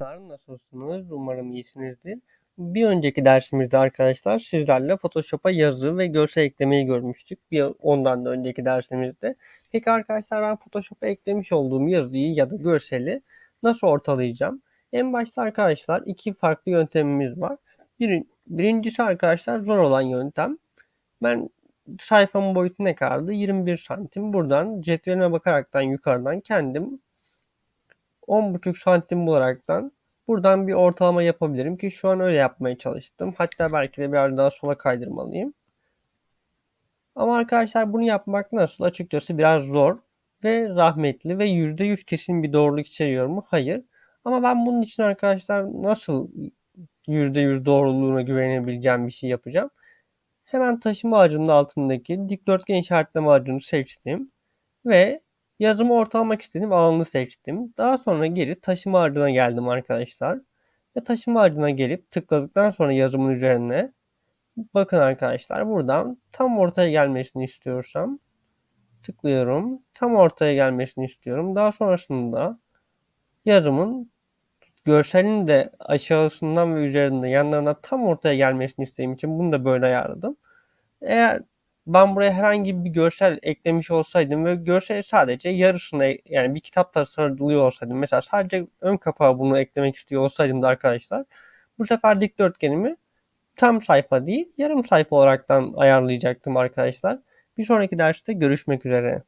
arkadaşlar nasılsınız? Umarım iyisinizdir. Bir önceki dersimizde arkadaşlar sizlerle Photoshop'a yazı ve görsel eklemeyi görmüştük. Bir ondan da önceki dersimizde. Peki arkadaşlar ben Photoshop'a eklemiş olduğum yazıyı ya da görseli nasıl ortalayacağım? En başta arkadaşlar iki farklı yöntemimiz var. Bir, birincisi arkadaşlar zor olan yöntem. Ben sayfamın boyutu ne kadardı? 21 santim. Buradan cetvelime bakaraktan yukarıdan kendim 10,5 santim bularaktan buradan bir ortalama yapabilirim ki şu an öyle yapmaya çalıştım. Hatta belki de biraz daha sola kaydırmalıyım. Ama arkadaşlar bunu yapmak nasıl? Açıkçası biraz zor ve zahmetli ve %100 kesin bir doğruluk içeriyor mu? Hayır. Ama ben bunun için arkadaşlar nasıl %100 doğruluğuna güvenebileceğim bir şey yapacağım. Hemen taşıma ağacının altındaki dikdörtgen işaretleme ağacını seçtim. Ve yazımı ortalamak istediğim alanı seçtim. Daha sonra geri taşıma ağacına geldim arkadaşlar. Ve taşıma ağacına gelip tıkladıktan sonra yazımın üzerine bakın arkadaşlar buradan tam ortaya gelmesini istiyorsam tıklıyorum. Tam ortaya gelmesini istiyorum. Daha sonrasında yazımın görselin de aşağısından ve üzerinde yanlarına tam ortaya gelmesini istediğim için bunu da böyle ayarladım. Eğer ben buraya herhangi bir görsel eklemiş olsaydım ve görsel sadece yarısını yani bir kitap tasarlıyor olsaydım mesela sadece ön kapağı bunu eklemek istiyor olsaydım da arkadaşlar bu sefer dikdörtgenimi tam sayfa değil yarım sayfa olaraktan ayarlayacaktım arkadaşlar. Bir sonraki derste görüşmek üzere.